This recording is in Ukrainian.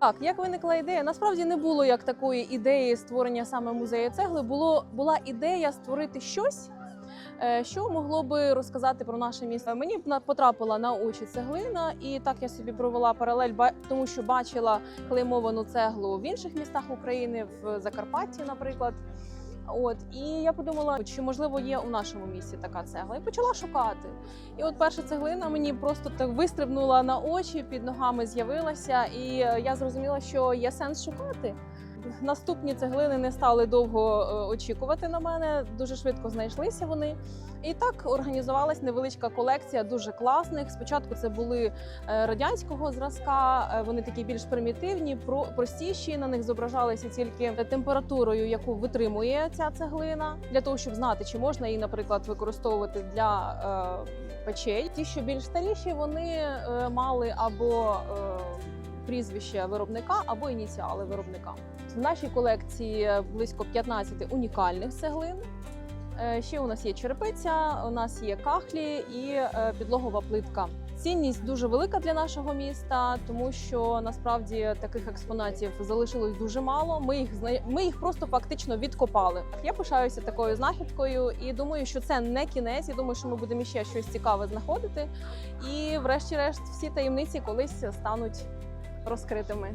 Так, як виникла ідея? Насправді не було як такої ідеї створення саме музею цегли. Було була ідея створити щось. е, Що могло би розказати про наше місто? Мені потрапила на очі цеглина, і так я собі провела паралель, тому що бачила клеймовану цеглу в інших містах України, в Закарпатті, наприклад. От і я подумала, чи можливо є у нашому місті така цегла, і почала шукати. І от перша цеглина мені просто так вистрибнула на очі, під ногами з'явилася, і е, я зрозуміла, що є сенс шукати. Наступні цеглини не стали довго е, очікувати на мене. Дуже швидко знайшлися вони. І так організувалась невеличка колекція дуже класних. Спочатку це були е, радянського зразка. е, Вони такі більш примітивні, простіші. На них зображалися тільки температурою, яку витримує ця цеглина, для того, щоб знати, чи можна її, наприклад, використовувати для печей. Ті, що більш старіші, вони мали або прізвище виробника, або ініціали виробника. В нашій колекції близько 15 унікальних цеглин. Е, Ще у нас є черепиця, у нас є кахлі і е, підлогова плитка. Цінність дуже велика для нашого міста, тому що насправді таких експонатів залишилось дуже мало. Ми їх ми їх просто фактично відкопали. Я пишаюся такою знахідкою і думаю, що це не кінець. Я думаю, що ми будемо ще щось цікаве знаходити. І, врешті-решт, всі таємниці колись стануть розкритими.